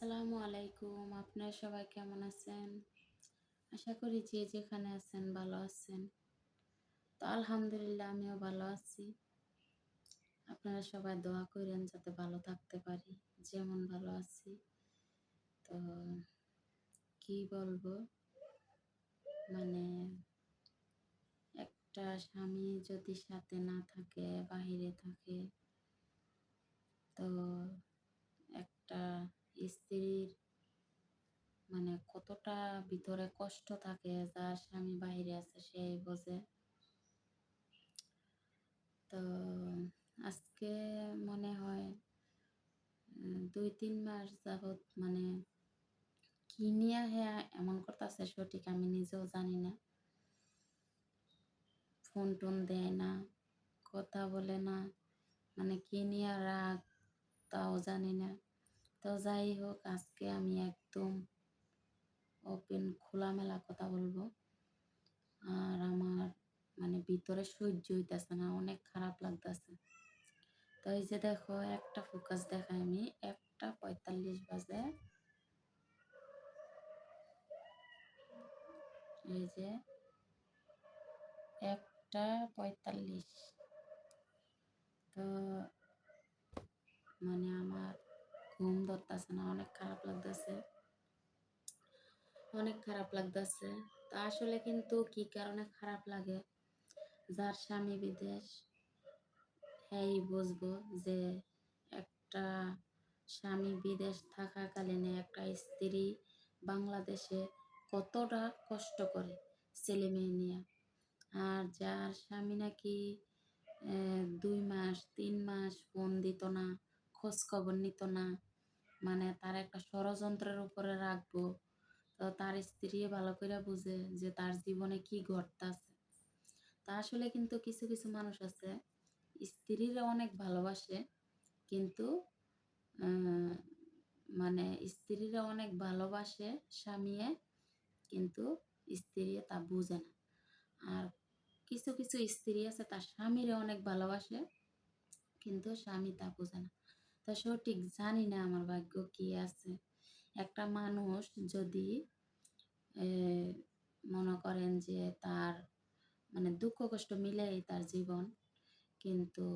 আসসালামু আলাইকুম। আপনারা সবাই কেমন আছেন? আশা করি যে যেখানে আছেন ভালো আছেন। তো আলহামদুলিল্লাহ, আমিও ভালো আছি। আপনারা সবাই দোয়া করেন যাতে ভালো থাকতে পারি, যেমন ভালো আছি। তো কি বলব? মানে একটা স্বামী যদি সাথে না থাকে, বাহিরে থাকে, তো একটা স্ত্রীর মানে কতটা ভিতরে কষ্ট থাকে যার স্বামী বাহিরে আছে সেই বোঝে। তো আজকে মনে হয় দুই তিন মাস যাবৎ মানে কি নিয়ে হ্যাঁ এমন করতেছে সঠিক আমি নিজেও জানি না। ফোন টোন দেয় না, কথা বলে না মানে কি নিয়ে রাগ তাও জানি না। তো যাই হোক, আজকে আমি একদম ওপেন খোলামেলা কথা বলব। আর আমার মানে ভিতরে সহ্য হইতেছে না, অনেক খারাপ লাগতেছে। তো এই যে দেখো, একটা ফোকাস দেখাই আমি, একটা পঁয়তাল্লিশ বাজে। এই যে একটা পঁয়তাল্লিশ। তো মানে আমার ঘুম ধরতেছে না, অনেক খারাপ লাগতেছে। অনেক খারাপ লাগতেছে। তা আসলে কিন্তু কি কারণে খারাপ লাগে? যার স্বামী বিদেশ হ্যাঁ বুঝব যে একটা স্বামী বিদেশ থাকাকালীন একটা স্ত্রী বাংলাদেশে কতটা কষ্ট করে ছেলে মেয়ে নিয়ে। আর যার স্বামী নাকি দুই মাস, তিন মাস ফোন দিত না, খোঁজ খবর নিত না মানে তার একটা ষড়যন্ত্রের উপরে রাখব। তো তার স্ত্রী ভালো করে বুঝে যে তার জীবনে কি ঘটতেছে। তা আসলে কিন্তু কিছু কিছু মানুষ আছে, স্ত্রীরা অনেক ভালোবাসে, কিন্তু মানে স্ত্রীরা অনেক ভালোবাসে স্বামীয়ে, কিন্তু স্ত্রী তা বুঝে না। আর কিছু কিছু স্ত্রী আছে, তার স্বামীরে অনেক ভালোবাসে, কিন্তু স্বামী তা বোঝে না। তা সঠিক জানি না আমার ভাগ্য কি আছে। একটা মানুষ যদি মনে করেন যে তার মানে দুঃখ কষ্ট মিলেই তার জীবন, কিন্তু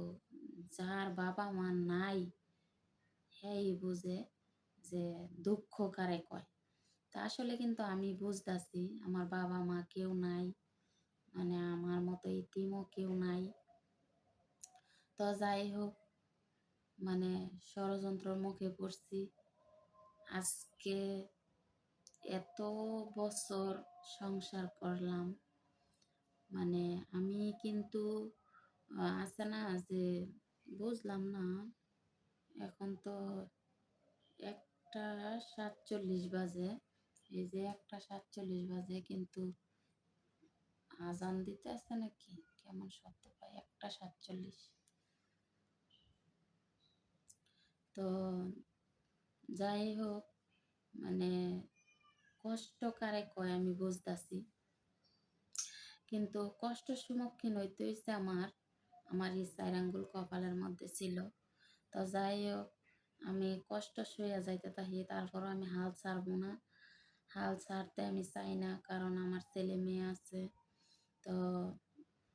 যার বাবা মা নাই সেই বুঝে যে দুঃখ কারে কয়। তা আসলে কিন্তু আমি বুঝতেছি, আমার বাবা মা কেউ নাই মানে আমার মতো ইতিমও কেউ নাই। তো যাই হোক মানে ষড়যন্ত্রর মুখে পড়ছি। আজকে এত বছর সংসার করলাম। মানে আমি কিন্তু আছে না যে বুঝলাম না, এখন তো একটা সাতচল্লিশ বাজে। এই যে একটা সাতচল্লিশ বাজে কিন্তু আজান দিতে আছে নাকি? কেমন শব্দ পাই? একটা সাতচল্লিশ। তো যাই হোক মানে কষ্ট কারে কয়, আমি বুঝতেছি। কিন্তু কষ্ট সম্মুখীন হইতে হয়েছে আমার আমার এই চার আঙ্গুল কপালের মধ্যে ছিল। তো যাই হোক, আমি কষ্ট শুয়ে যাইতে থাকি, তারপরও আমি হাল ছাড়বো না। হাল ছাড়তে আমি চাই না, কারণ আমার ছেলে মেয়ে আছে। তো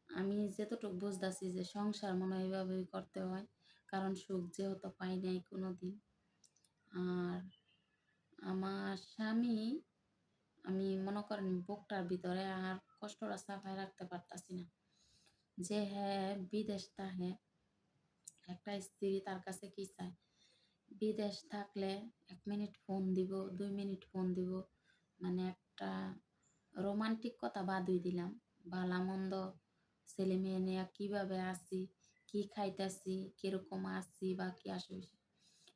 আমি যেতটুকু বুঝতেছি যে সংসার মনে হয় এইভাবেই করতে হয়। কারণ সুখ যেহেতু পাই নাই কোনো দিন আর আমার স্বামী, আমি মনে করেন বুকটার ভিতরে আর কষ্টটা সাফায় রাখতে পারতাছি না। যে হ্যাঁ বিদেশ তাহে একটা স্ত্রী তার কাছে কি চায়? বিদেশ থাকলে এক মিনিট ফোন দিব, দুই মিনিট ফোন দিব মানে একটা রোমান্টিক কথা বাদই দিলাম। ভালা মন্দ ছেলে মেয়ে নিয়ে কীভাবে আসি কি খাইতেছি, কীরকম আসছি বা কি আসে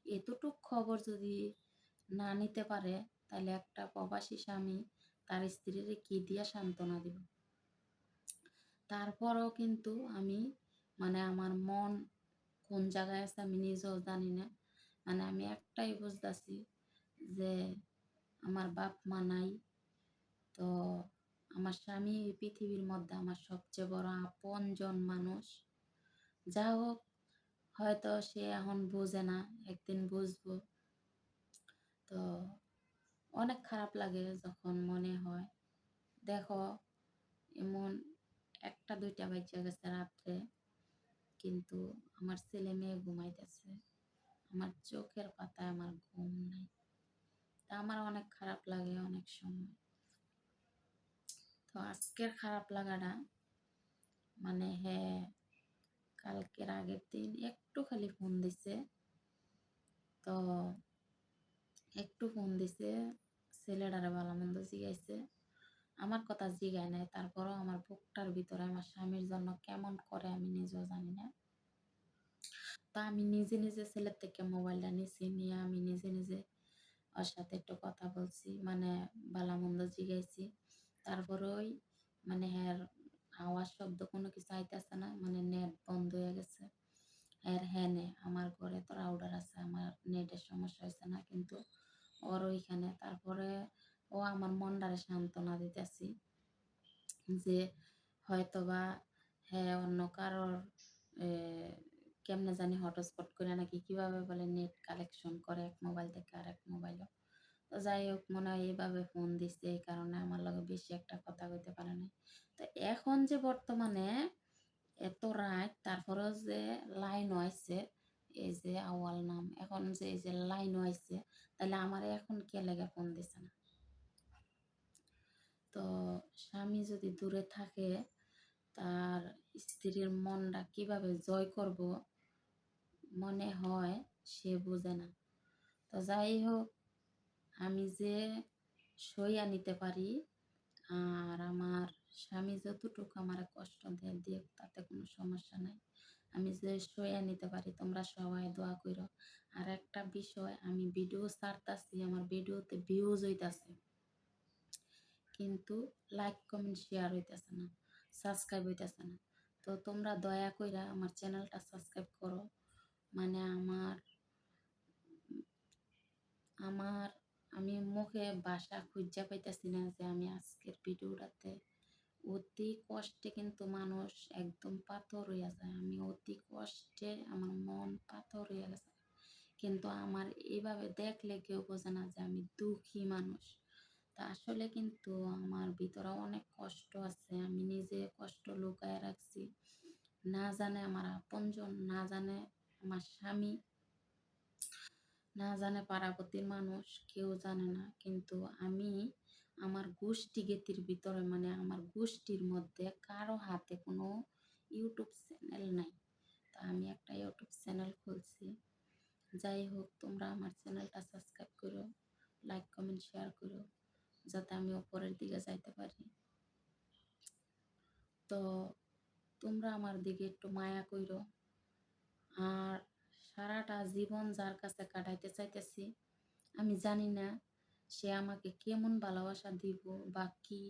এতটুক খবর যদি না নিতে পারে, তাহলে একটা প্রবাসী স্বামী তার স্ত্রীর কি দিয়া সান্ত্বনা দিব? তারপরও কিন্তু আমি মানে আমার মন কোন জায়গায় আছে আমি নিজেও জানি না। মানে আমি একটাই বুঝতেছি যে আমার বাপ মা নাই। তো আমার স্বামী পৃথিবীর মধ্যে আমার সবচেয়ে বড় আপনজন মানুষ। যা হোক, হয়তো সে এখন বোঝে না, একদিন বুঝব। তো অনেক খারাপ লাগে যখন মনে হয়। দেখো, এমন একটা দুইটা বাচ্চা গেছে রাত্রে, কিন্তু আমার ছেলে মেয়ে ঘুমাইতেছে। আমার চোখের পাতায় আমার ঘুম নাই। তা আমার অনেক খারাপ লাগে অনেক সময়। তো আজকের খারাপ লাগাটা মানে হ্যাঁ কালকের আগের দিন একটু খালি ফোন দিছে। তো একটু ফোন দিছে ছেলেটারে ভালো মন্দ জিগাইছে। আমার কথা জিগায় নাই, তারপরও আমার বুকটার ভিতরে আমার স্বামীর জন্য কেমন করে আমি নিজেও জানি না। তা আমি নিজে নিজে ছেলের থেকে মোবাইলটা নিছি, নিয়ে আমি নিজে নিজে ওর সাথে একটু কথা বলছি মানে ভালো মন্দ জিগাইছি। তারপরে ওই মানে হ্যাঁ আওয়াজ শব্দ কোনো কিছু আইতেছে না মানে নেট বন্ধ হয়ে গেছে। এর হ্যাঁ আমার ঘরে তো রাউডার আছে, আমার নেটের সমস্যা হয়েছে না, কিন্তু ওর ওইখানে। তারপরে ও আমার মনটারে সান্ত্বনা দিতেছি যে হয়তোবা হ্যাঁ অন্য কারোর কেমনে জানি হটস্পট করে নাকি কীভাবে বলে নেট কালেকশন করে এক মোবাইল থেকে আরেক মোবাইলও তো যাই হোক, মনে হয় এইভাবে ফোন দিচ্ছে এই কারণে আমার লগে বেশি একটা কথা কইতে পারে না এখন যে বর্তমানে এত রাত, তারপরেও যে লাইন হয়েছে এই যে আওয়াল নাম, এখন যে, এই যে লাইন হয়েছে তাহলে আমার এখন কে লেগে ফোন দিছে না? তো স্বামী যদি দূরে থাকে, তার স্ত্রীর মনটা কীভাবে জয় করব মনে হয় সে বোঝে না। তো যাই হোক, আমি যে সইয়া নিতে পারি, আর আমার স্বামী যতটুকু আমার কষ্ট দেয় দিয়ে তাতে কোনো সমস্যা নাই। আমি যে সইয়া নিতে পারি, তোমরা সবাই দোয়া করো আর একটা বিষয়, আমি ভিডিও ছাড়তাছি, আমার ভিডিওতে ভিউজ হইতাছে। কিন্তু লাইক কমেন্ট শেয়ার হইতেছে না সাবস্ক্রাইব হইতেছে না। তো তোমরা দয়া কইরা আমার চ্যানেলটা সাবস্ক্রাইব করো। মানে আমার আমার, আমি মুখে বাসা খুঁজা পাইতেছি না যে আমি আজকের ভিডিওটাতে অতি কষ্টে কিন্তু মানুষ একদম পাথর হইয়া যায়। আমি অতি কষ্টে আমার মন পাথর হইয়া গেছে। কিন্তু আমার এইভাবে দেখলে কেউ বোঝে না যে আমি দুঃখী মানুষ। তা আসলে কিন্তু আমার ভিতরে অনেক কষ্ট আছে। আমি নিজে কষ্ট লুকায় রাখছি। না জানে আমার আপনজন, না জানে আমার স্বামী, না জানে পাড়াপতির মানুষ, কেউ জানে না। কিন্তু আমি আমার গোষ্ঠী গেতির ভিতরে মানে আমার গোষ্ঠীর মধ্যে কারও হাতে কোনো ইউটিউব চ্যানেল নাই। তা আমি একটা ইউটিউব চ্যানেল খুলছি। যাই হোক, তোমরা আমার চ্যানেলটা সাবস্ক্রাইব করো লাইক কমেন্ট শেয়ার করো, যাতে আমি ওপরের দিকে যাইতে পারি। তো তোমরা আমার দিকে একটু মায়া কইরো। আর সারাটা জীবন যার কাছে কাটাইতে চাইতেছি, আমি জানি না সে আমাকে কেমন ভালোবাসা দিব বা কি?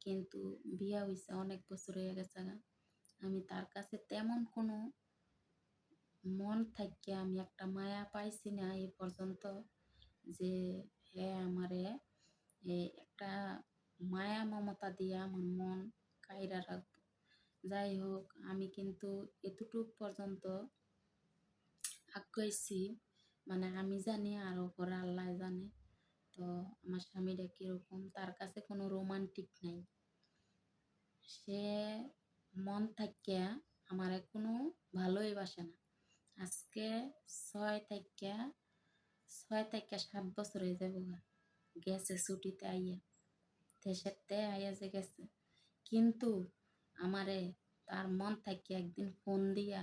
কিন্তু বিয়া হইছে অনেক বছর হয়ে গেছে। আমি তার কাছে তেমন কোনো মন থেকে আমি একটা মায়া পাইছি না এই পর্যন্ত যে হ্যাঁ আমারে একটা মায়া মমতা দিয়ে আমার মন কাইরা রাখব। যাই হোক, আমি কিন্তু এতটুক পর্যন্ত আগাইছি মানে আমি জানি আর ওপরে আল্লাহ জানে। তো আমার স্বামীটা কীরকম তার কাছে কোনো রোমান্টিক নাই। সে মন থাকিয়া আমার কোনো ভালোই বাসে না। আজকে ছয় থেকে ছয় থেকে সাত বছর হয়ে যাব। গেছে ছুটিতে আইয়া। দেশেতে আইয়া যে গেছে। কিন্তু আমারে তার মন থেকে একদিন ফোন দিয়া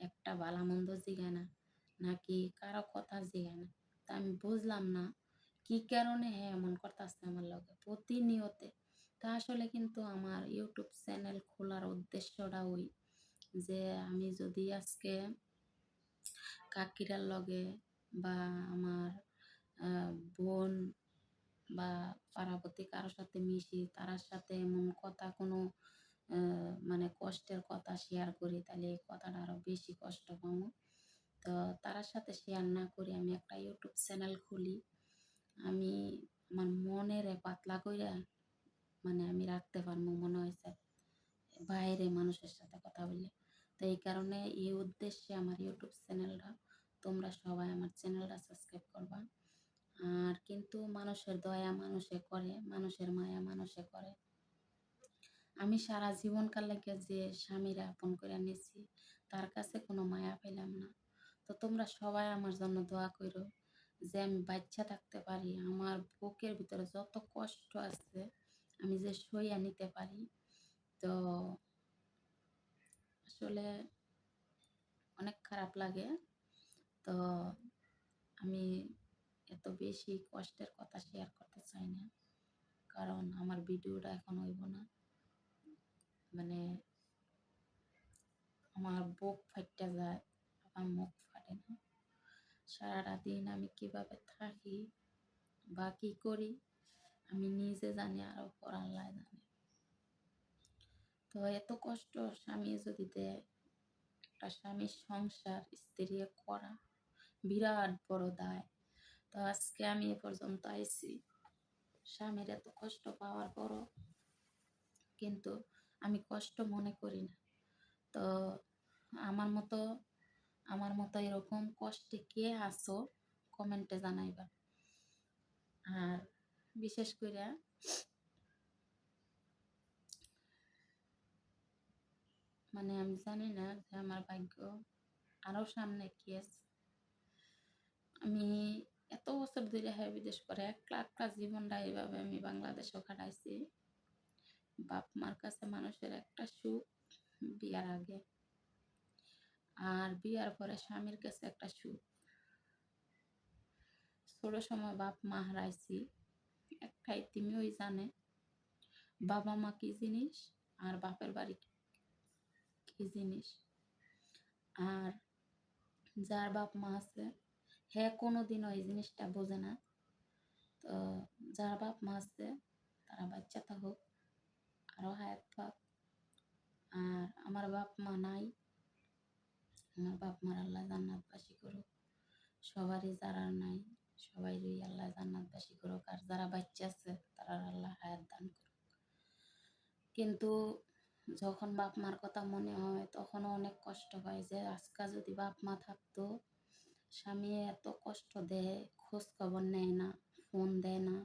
একটা ভালা মন্দ জিগায় না নাকি কারও কথা জিগায় না তা আমি বুঝলাম না কি কারণে হ্যাঁ এমন করতেছে আমার লগে প্রতিনিয়তে। তা আসলে কিন্তু আমার ইউটিউব চ্যানেল খোলার উদ্দেশ্যটা ওই যে আমি যদি আজকে কাকিরার লগে বা আমার বোন বা পাড়াপতি কারোর সাথে মিশি তার সাথে এমন কথা কোনো মানে কষ্টের কথা শেয়ার করি, তাহলে এই কথাটা আরও বেশি কষ্ট পাবো। তো তার সাথে শেয়ার না করি আমি একটা ইউটিউব চ্যানেল খুলি। আমি আমার মনের পাতলা কইরা মানে আমি রাখতে পারব মনে হয়েছে বাইরে মানুষের সাথে কথা বললে। তো এই কারণে এই উদ্দেশ্যে আমার ইউটিউব চ্যানেলটা, তোমরা সবাই আমার চ্যানেলটা সাবস্ক্রাইব করবা। আর কিন্তু মানুষের দয়া মানুষে করে, মানুষের মায়া মানুষে করে। আমি সারা জীবনকাল লেগে যে স্বামীরা আপন করে নিয়েছি তার কাছে কোনো মায়া পেলাম না। তো তোমরা সবাই আমার জন্য দোয়া করো যে আমি বাচ্চা থাকতে পারি, আমার বুকের ভিতরে যত কষ্ট আছে, আমি যে সইয়া নিতে পারি। তো আসলে অনেক খারাপ লাগে। তো আমি এত বেশি কষ্টের কথা শেয়ার করতে চাই না, কারণ আমার ভিডিওটা এখন হইব না। মানে আমার বুক ফাটতে যায়, আমার মুখ ফাটে না। সারাটা দিন আমি কীভাবে থাকি বা কী করি, আমি নিজে জানি আর ওপর আল্লাহ জানে তো এত কষ্ট স্বামী যদি দেয়, একটা স্বামীর সংসার স্ত্রী করা বিরাট বড় দায়। তো আজকে আমি এ পর্যন্ত আইছি। স্বামীর এত কষ্ট পাওয়ার পরও কিন্তু আমি কষ্ট মনে করি না। তো আমার মতো আমার মতো এরকম কষ্টে কে আসো কমেন্টে জানাইবা। আর বিশেষ করে মানে আমি জানি না যে আমার ভাগ্য আরও সামনে কি আছে। আমি এত বছর ধরে হ্যাঁ বিদেশ করে একলা একলা জীবনটা এইভাবে আমি বাংলাদেশেও কাটাইছি। বাপ মার কাছে মানুষের একটা সুখ বিয়ার আগে। আর বিয়ার পরে স্বামীর কাছে একটা সুখ। ছোট সময় বাপ মা হারাইছি, একটাই তুমি ওই জানে বাবা মা কি জিনিস আর বাপের বাড়ি কি জিনিস। আর যার বাপ মা আছে হ্যাঁ কোনো দিনও এই জিনিসটা বোঝে না। তো যার বাপ মা আছে, তারা বাচ্চা থাকুক আরও হায়াত থাক আর আমার বাপ মা নাই আমার বাপ মার আল্লাহ জান্নাতবাসী করুক। সবারই যারা নাই, সবাই আল্লাহ জান্নাত জান্নাতবাসী করুক আর যারা বাচ্চা আছে, তারা আল্লাহ হায়াত দান করুক। কিন্তু যখন বাপ মার কথা মনে হয়, তখনও অনেক কষ্ট হয় যে আজকা যদি বাপ মা থাকতো, স্বামী এত কষ্ট দেয় খোঁজ খবর নেয় না, ফোন দেয় না,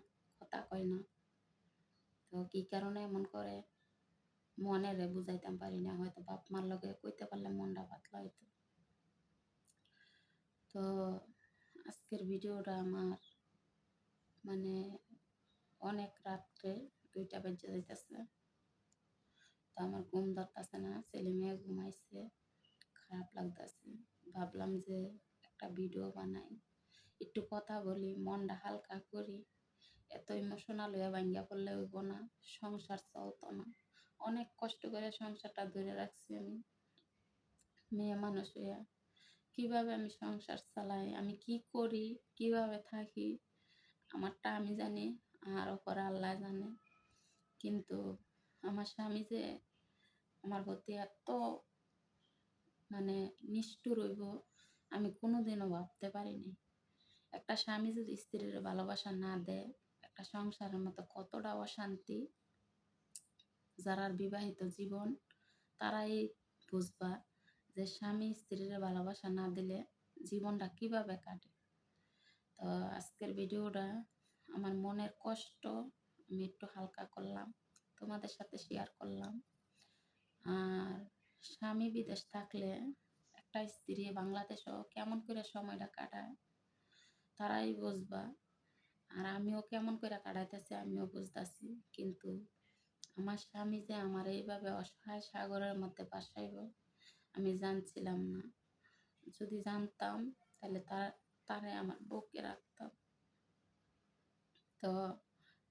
কথা কয় না। তো কি কারণে এমন করে? মনেরে বুঝাইতাম পারি না, হয়তো বাপ মার লগে কইতে পারলে মনটা পাতলা হইতো। তো আজকের ভিডিওটা আমার মানে অনেক রাত্রে দুইটা বেজে যাইতেছে। তো আমার ঘুম ধরতেছে না, ছেলে মেয়ে ঘুমাইছে, খারাপ লাগতেছে। ভাবলাম যে একটা ভিডিও বানাই, একটু কথা বলি, মনটা হালকা করি। এত ইমোশনাল হয়ে ভাঙ্গিয়া পড়লে হইব না, সংসার চলতো না। অনেক কষ্ট করে সংসারটা ধরে রাখছি আমি। মেয়ে মানুষ হইয়া। কীভাবে আমি সংসার চালাই, আমি কি করি, কীভাবে থাকি, আমারটা আমি জানি, আর ওপর আল্লাহ জানে। কিন্তু আমার স্বামী যে আমার প্রতি এত মানে নিষ্ঠুর হইব, আমি কোনোদিনও ভাবতে পারিনি। একটা স্বামী যদি স্ত্রীর ভালোবাসা না দেয়, একটা সংসারের মতো কতটা অশান্তি, যারা বিবাহিত জীবন, তারাই বুঝবা যে স্বামী স্ত্রীর ভালোবাসা না দিলে জীবনটা কীভাবে কাটে? তো আজকের ভিডিওটা আমার মনের কষ্ট আমি একটু হালকা করলাম, তোমাদের সাথে শেয়ার করলাম। আর স্বামী বিদেশ থাকলে একটা স্ত্রী বাংলাদেশও কেমন করে সময়টা কাটায়, তারাই বুঝবা। আর আমিও কেমন করে কাটাইতেছি আমিও বুঝতেছি, কিন্তু আমার স্বামী যে আমার এইভাবে অসহায় সাগরের মধ্যে বাসাইব আমি জানছিলাম না। যদি জানতাম, তাহলে তার তারে আমার বুকে রাখতাম। তো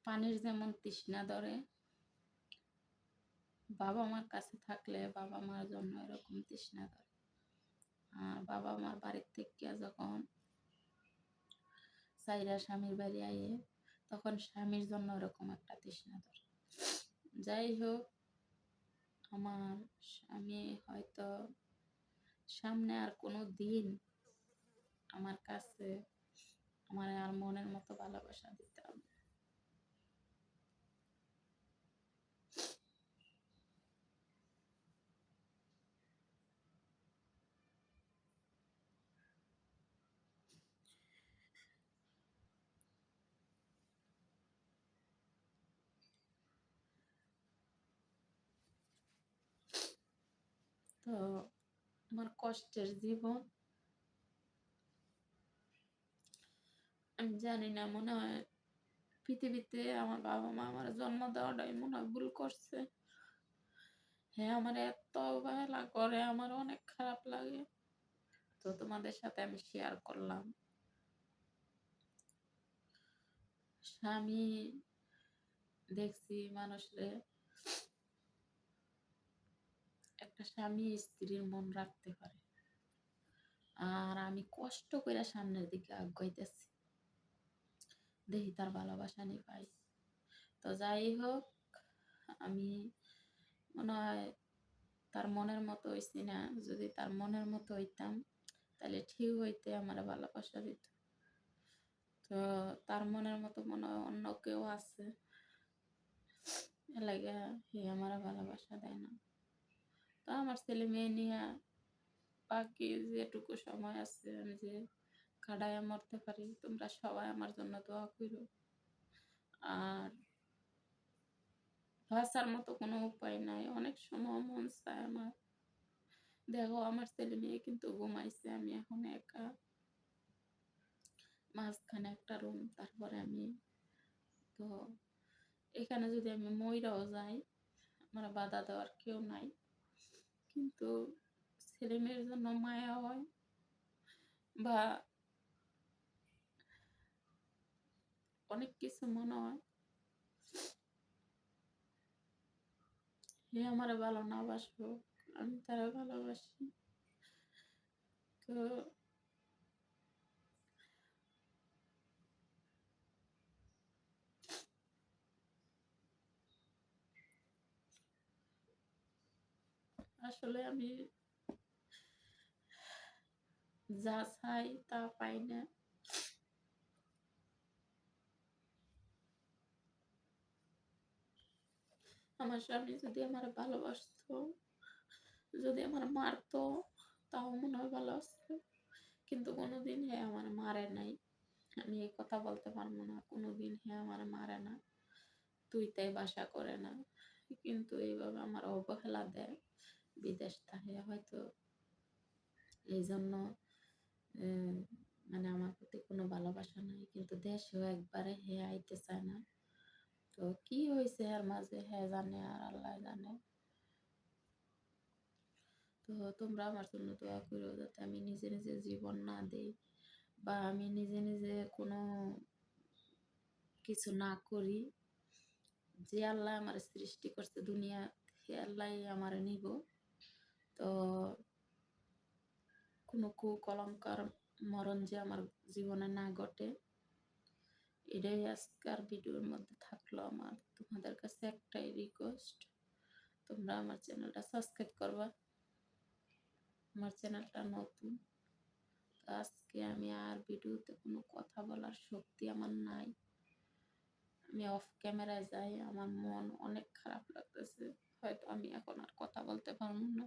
পানির যেমন তৃষ্ণা ধরে, বাবা মার কাছে থাকলে বাবা মার জন্য এরকম তৃষ্ণা ধরে। আর বাবা মার বাড়ির থেকে যখন সাইরা স্বামীর বাড়ি আইয়ে, তখন স্বামীর জন্য ওরকম একটা তৃষ্ণা ধরে। যাই হোক আমার স্বামী হয়তো সামনে আর কোনো দিন আমার কাছে আমার আর মনের মতো ভালোবাসা দিতে হবে তো আমার কষ্টের জীবন। আমি জানি না, মনে হয় পৃথিবীতে আমার বাবা মা আমার জন্ম দেওয়াটাই মনে হয় ভুল করছে। হ্যাঁ আমার এত অবহেলা করে, আমার অনেক খারাপ লাগে। তো তোমাদের সাথে আমি শেয়ার করলাম। স্বামী দেখছি মানুষরে একটা স্বামী স্ত্রীর মন রাখতে পারে। আর আমি কষ্ট করে সামনের দিকে আগাইতেছি। দেখি তার ভালোবাসা নি পাই তো যাই হোক, আমি মনে হয় তার মনের মতো হইছি না। যদি তার মনের মতো হইতাম, তাহলে ঠিক হইতে আমার ভালোবাসা দিত। তো তার মনের মতো মনে হয় অন্য কেউ আছে। হে আমার ভালোবাসা দেয় না। তো আমার ছেলে মেয়ে নিয়ে বাকি যেটুকু সময় আছে আমি যে কাটায় মরতে পারি, তোমরা সবাই আমার জন্য দোয়া করো। আর ভাষার মতো কোনো উপায় নাই। অনেক সময় মন চায় আমার। দেখো, আমার ছেলে মেয়ে কিন্তু ঘুমাইছে, আমি এখন একা। মাঝখানে একটা রুম তারপরে আমি তো এখানে যদি আমি ময়রাও যাই, আমার বাধা দেওয়ার কেউ নাই। কিন্তু ছেলে মেয়ের জন্য মায়া হয় বা অনেক কিছু মনে হয়। হে আমার ভালো না বাসবো আমি তারা ভালোবাসি। তো আসলে আমি যা চাই তা পাই না। আমার স্বামী যদি আমার ভালোবাসতো, যদি আমার মারতো, তাও মনে হয় ভালো আসতো কিন্তু কোনোদিন হে আমার মারে নাই। আমি এই কথা বলতে পারব না, কোনোদিন হে আমার মারে না। তুই তাই বাসা করে না। কিন্তু এইভাবে আমার অবহেলা দেয়। বিদেশ থাকে হয়তো এই জন্য মানে আমার প্রতি কোনো ভালোবাসা নাই। কিন্তু দেশেও একবারে হে আইতে চায় না। তো কি হয়েছে আর মাঝে? হ্যাঁ জানে আর আল্লাহ জানে। তো তোমরা আমার জন্য দোয়া করো যাতে আমি নিজে নিজে জীবন না দেই বা আমি নিজে নিজে কোনো কিছু না করি। যে আল্লাহ আমার সৃষ্টি করছে দুনিয়া সে আল্লাহ আমার নিব। তো কোনো কুকলঙ্কার মরণ যে আমার জীবনে না ঘটে, এটাই আজকের ভিডিওর মধ্যে থাকল আমার। তোমাদের কাছে একটাই রিকোয়েস্ট তোমরা আমার চ্যানেলটা সাবস্ক্রাইব করবা। আমার চ্যানেলটা নতুন। আজকে আমি আর ভিডিওতে কোনো কথা বলার শক্তি আমার নাই। আমি অফ ক্যামেরায় যাই, আমার মন অনেক খারাপ লাগতেছে। হয়তো আমি এখন আর কথা বলতে পারব না।